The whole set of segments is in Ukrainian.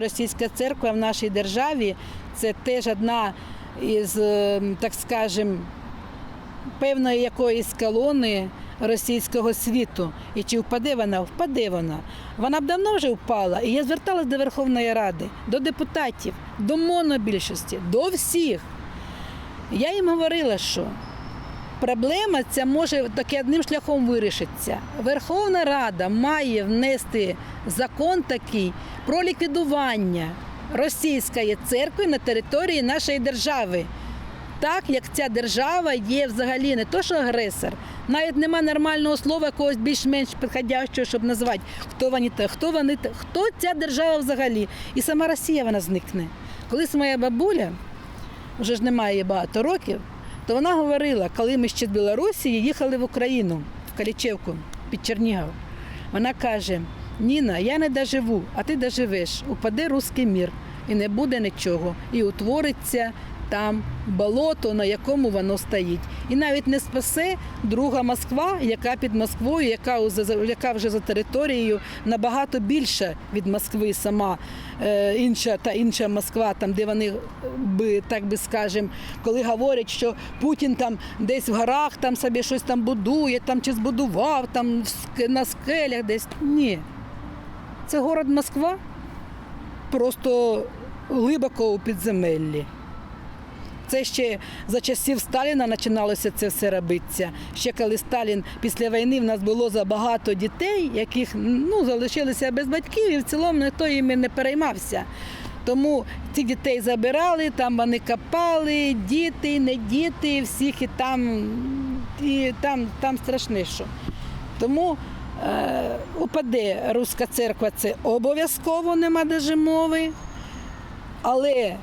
Російська церква в нашій державі це теж одна із, е, так скажем, певної якоїсь колони російського світу. І чи впаде вона? Впаде вона. Вона б давно вже впала. І я зверталась до Верховної Ради, до депутатів, до монобільшості, до всіх. Я їм говорила, що проблема ця може таки одним шляхом вирішиться. Верховна Рада має внести закон такий про ліквідування російської церкви на території нашої держави. Так як ця держава є взагалі не то, що агресор, навіть нема нормального слова якогось більш-менш підходящого, щоб назвати, хто вони, та- хто вони, та- хто ця держава взагалі. І сама Росія вона зникне. Колись моя бабуля, вже ж немає багато років, то вона говорила, коли ми ще з Білорусі їхали в Україну, в Калічевку під Чернігов. Вона каже: Ніна, я не доживу, а ти доживеш. Упаде руський мір і не буде нічого. І утвориться там болото, на якому воно стоїть. І навіть не спасе друга Москва, яка під Москвою, яка, яка вже за територією набагато більша від Москви сама е, інша та інша Москва, там де вони би так би скажем, коли говорять, що Путін там десь в горах там собі щось там будує, там чи збудував там на скелях десь. Ні. Це город Москва, просто глибоко у підземеллі. Це ще за часів Сталіна починалося це все робитися. Ще коли Сталін після війни в нас було забагато дітей, яких ну, залишилися без батьків, і в цілому ніхто їм не переймався. Тому ці дітей забирали, там вони копали, діти, не діти, всіх і там, і там, там страшне що. Тому е, упаде руська церква, це обов'язково нема даже мови. Але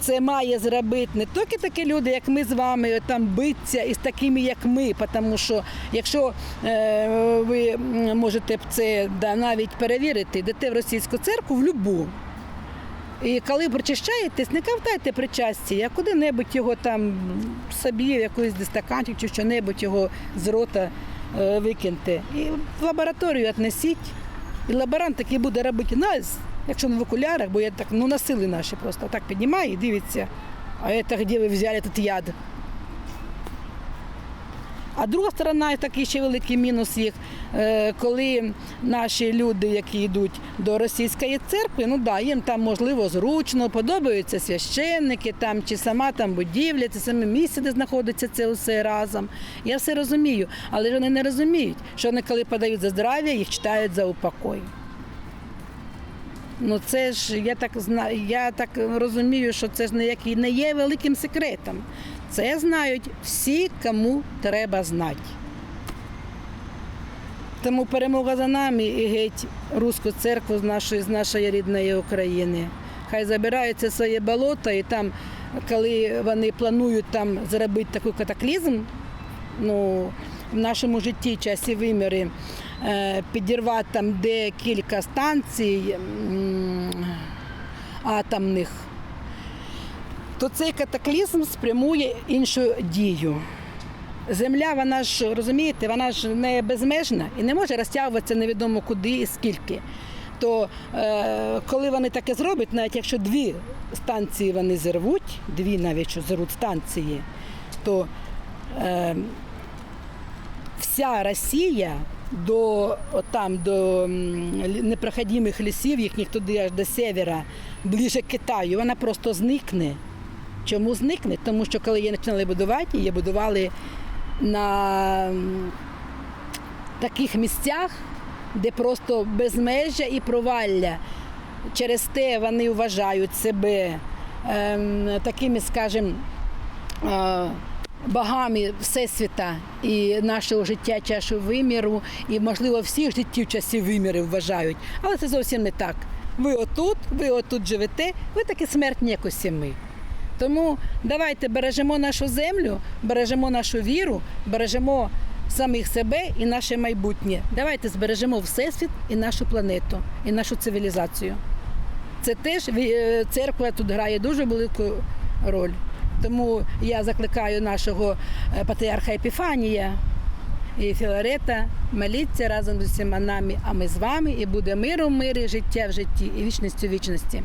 це має зробити не тільки такі люди, як ми з вами, там битися із такими, як ми. Тому що якщо е, ви можете це да, навіть перевірити, йдете в російську церкву в любу. І коли причащаєтесь, не кавтайте причасті, а куди-небудь його там собі, в якийсь стаканчик чи що-небудь його з рота е, викиньте. І в лабораторію віднесіть. І лаборант такий буде робити нас, якщо не в окулярах, бо я так, ну насили наші просто так піднімає і дивиться. А це де ви взяли тут яд? А друга сторона, такий ще великий мінус їх, е, коли наші люди, які йдуть до російської церкви, ну да, їм там можливо зручно, подобаються священники там чи сама там будівля, це саме місце, де знаходиться це усе разом. Я все розумію, але ж вони не розуміють, що вони коли подають за здрав'я, їх читають за упокой. Ну це ж я так знаю, я так розумію, що це ж не не є великим секретом. Це знають всі, кому треба знати. Тому перемога за нами і геть руську церкву з нашої, з нашої рідної України. Хай забирають своє болото, і там, коли вони планують там зробити такий катаклізм, ну, в нашому житті часі виміри, підірвати там декілька станцій атомних, то цей катаклізм спрямує іншу дію. Земля, вона ж розумієте, вона ж не безмежна і не може розтягуватися невідомо куди і скільки. То е, коли вони таке зроблять, навіть якщо дві станції вони зірвуть, дві навіть що зірвуть станції, то е, вся Росія до там до непроходимих лісів, їхніх туди аж до севера, ближче к Китаю, вона просто зникне. Чому зникне? Тому що коли її починали будувати, її будували на таких місцях, де просто безмежжя і провалля. Через те вони вважають себе ем, такими, скажімо, е, богами Всесвіта і нашого життя чашу виміру, і, можливо, всіх життів часів вимірів вважають. Але це зовсім не так. Ви отут, ви отут живете, ви такі смертні, як усі ми. Тому давайте бережемо нашу землю, бережемо нашу віру, бережемо самих себе і наше майбутнє. Давайте збережемо Всесвіт і нашу планету, і нашу цивілізацію. Це теж е, церква тут грає дуже велику роль. Тому я закликаю нашого е, патріарха Епіфанія І Філарета, моліться разом з усіма нами, а ми з вами, і буде миру в мирі, життя в житті і вічність у вічності.